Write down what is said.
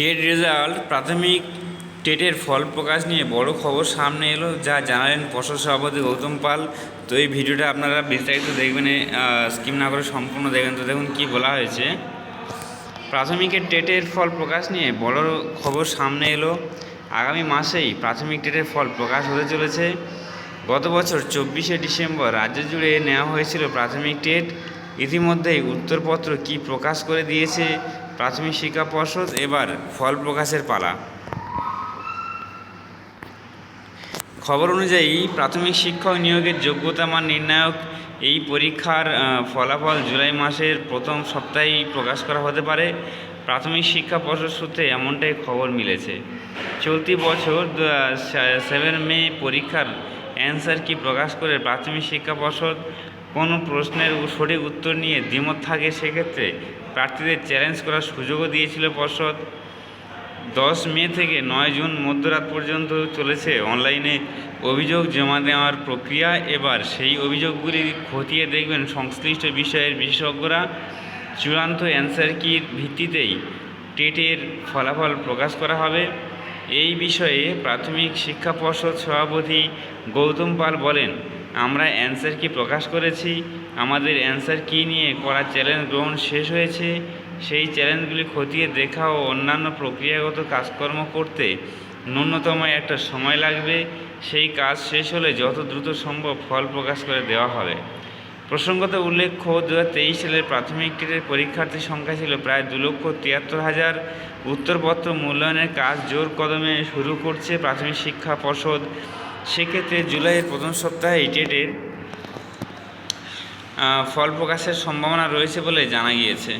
TET result প্রাথমিক টেটের ফল প্রকাশ নিয়ে বড় খবর সামনে এলো, যা জানালেন পর্ষদ সভাপতি গৌতম পাল। তো এই ভিডিওটা আপনারা বিস্তারিত দেখবেন স্কিম না করে সম্পূর্ণ দেখবেন তো দেখুন কি বলা হয়েছে। প্রাথমিকের টেটের ফল প্রকাশ নিয়ে বড় খবর সামনে এলো। আগামী মাসেই প্রাথমিক টেটের ফল প্রকাশ হতে চলেছে। গত বছর চব্বিশে ডিসেম্বর রাজ্য জুড়ে নেওয়া হয়েছিল প্রাথমিক টেট। ইতিমধ্যেই উত্তরপত্র কি প্রকাশ করে দিয়েছে প্রাথমিক শিক্ষা পর্ষদ, এবার ফল প্রকাশের পালা। খবর অনুযায়ী, প্রাথমিক শিক্ষক নিয়োগের যোগ্যতা মান নির্ণায়ক এই পরীক্ষার ফলাফল জুলাই মাসের প্রথম সপ্তাহেই প্রকাশ করা হতে পারে। প্রাথমিক শিক্ষা পর্ষদ সূত্রে এমনটাই খবর মিলেছে। চলতি বছর সেভেন মে পরীক্ষার অ্যান্সার কি প্রকাশ করে প্রাথমিক শিক্ষা পর্ষদ? কোনো প্রশ্নের সঠিক উত্তর নিয়ে দ্বিমত থাকে সেক্ষেত্রে প্রার্থীদের চ্যালেঞ্জ করার সুযোগও দিয়েছিল পর্ষদ। দশ মে থেকে নয় জুন মধ্যরাত পর্যন্ত চলেছে অনলাইনে অভিযোগ জমা দেওয়ার প্রক্রিয়া। এবার সেই অভিযোগগুলি খতিয়ে দেখবেন সংশ্লিষ্ট বিষয়ের বিশেষজ্ঞরা। চূড়ান্ত অ্যান্সার কির ভিত্তিতেই টেটের ফলাফল প্রকাশ করা হবে? এই বিষয়ে প্রাথমিক শিক্ষা পর্ষদ সভাপতি গৌতম পাল বলেন আমরা অ্যান্সার কি প্রকাশ করেছি? আমাদের অ্যান্সার কি নিয়ে করা চ্যালেঞ্জ গ্রহণ শেষ হয়েছে? সেই চ্যালেঞ্জগুলি খতিয়ে দেখা ও অন্যান্য প্রক্রিয়াগত কাজকর্ম করতে ন্যূনতম একটা সময় লাগবে। সেই কাজ শেষ হলে যত দ্রুত সম্ভব ফল প্রকাশ করে দেওয়া হবে। প্রসঙ্গত উল্লেখ্য দু হাজার তেইশ সালের প্রাথমিক টেটের পরীক্ষার্থীর সংখ্যা ছিল প্রায় দু লক্ষ তিয়াত্তর হাজার। উত্তরপত্র মূল্যায়নের কাজ জোর কদমে শুরু করছে প্রাথমিক শিক্ষা পর্ষদ। সেক্ষেত্রে জুলাইয়ের প্রথম সপ্তাহে টেটের ফল প্রকাশের সম্ভাবনা রয়েছে বলে জানা গিয়েছে।